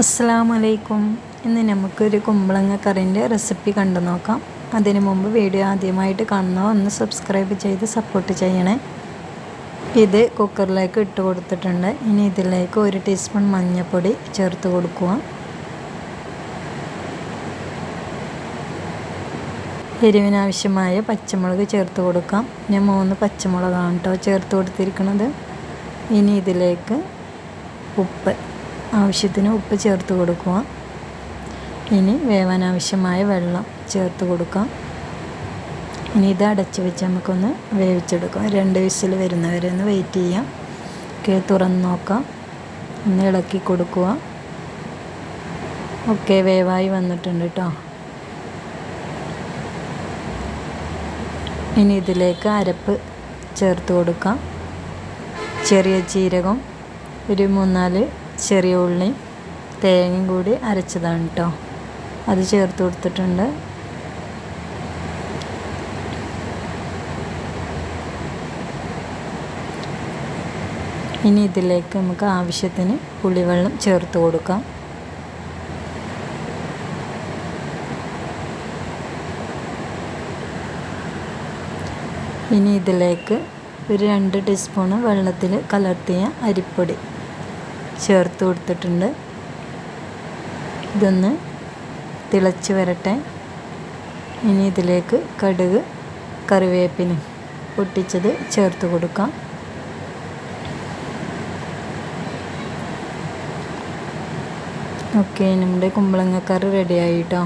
അസ്സാം വലൈക്കും ഇന്ന് നമുക്കൊരു കുമ്പളങ്ങ കറിന്റെ റെസിപ്പി കണ്ടു നോക്കാം. അതിനു മുമ്പ് വീഡിയോ ആദ്യമായിട്ട് കാണുന്നോ ഒന്ന് സബ്സ്ക്രൈബ് ചെയ്ത് സപ്പോർട്ട് ചെയ്യണേ. ഇത് കുക്കറിലേക്ക് ഇട്ട് കൊടുത്തിട്ടുണ്ട്. ഇനി ഇതിലേക്ക് ഒരു ടീസ്പൂൺ മഞ്ഞൾപ്പൊടി ചേർത്ത് കൊടുക്കുക. എരിവിനാവശ്യമായ പച്ചമുളക് ചേർത്ത് കൊടുക്കാം. ഞാൻ മൂന്ന് പച്ചമുളകാണ് കേട്ടോ ചേർത്ത് കൊടുത്തിരിക്കുന്നത് ഇനി ഇതിലേക്ക് ഉപ്പ് ആവശ്യത്തിന് ഉപ്പ് ചേർത്ത് കൊടുക്കുക. ഇനി വേവാൻ ആവശ്യമായ വെള്ളം ചേർത്ത് കൊടുക്കാം. ഇനി ഇത് അടച്ചു വെച്ച് നമുക്കൊന്ന് വേവിച്ചെടുക്കാം. രണ്ട് വിസിൽ വരുന്നവരെ ഒന്ന് വെയിറ്റ് ചെയ്യാം. ഒക്കെ തുറന്ന് നോക്കാം. ഒന്ന് ഇളക്കി കൊടുക്കുക. ഒക്കെ വേവായി വന്നിട്ടുണ്ട് കേട്ടോ ഇനി ഇതിലേക്ക് അരപ്പ് ചേർത്ത് കൊടുക്കാം. ചെറിയ ജീരകം ഒരു മൂന്നാൽ ചെറിയ ഉള്ളിയും തേങ്ങയും കൂടി അരച്ചതാണ് കേട്ടോ അത് ചേർത്ത് കൊടുത്തിട്ടുണ്ട്. ഇനി ഇതിലേക്ക് നമുക്ക് ആവശ്യത്തിന് പുളിവെള്ളം ചേർത്ത് കൊടുക്കാം. ഇനി ഇതിലേക്ക് ഒരു രണ്ട് ടീസ്പൂണ് വെള്ളത്തിൽ കലർത്തിയ അരിപ്പൊടി ചേർത്ത് കൊടുത്തിട്ടുണ്ട്. ഇതൊന്ന് തിളച്ച് വരട്ടെ. ഇനി ഇതിലേക്ക് കടുക് കറിവേപ്പിന് പൊട്ടിച്ചത് ചേർത്ത് കൊടുക്കാം. ഓക്കെ നമ്മുടെ കുമ്പളങ്ങക്കറി റെഡി ആയിട്ടോ?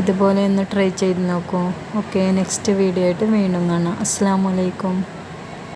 ഇതുപോലെ ഒന്ന് ട്രൈ ചെയ്ത് നോക്കൂ. ഓക്കെ നെക്സ്റ്റ് വീഡിയോ ആയിട്ട് വീണ്ടും കാണാം. അസ്സാം വലൈക്കും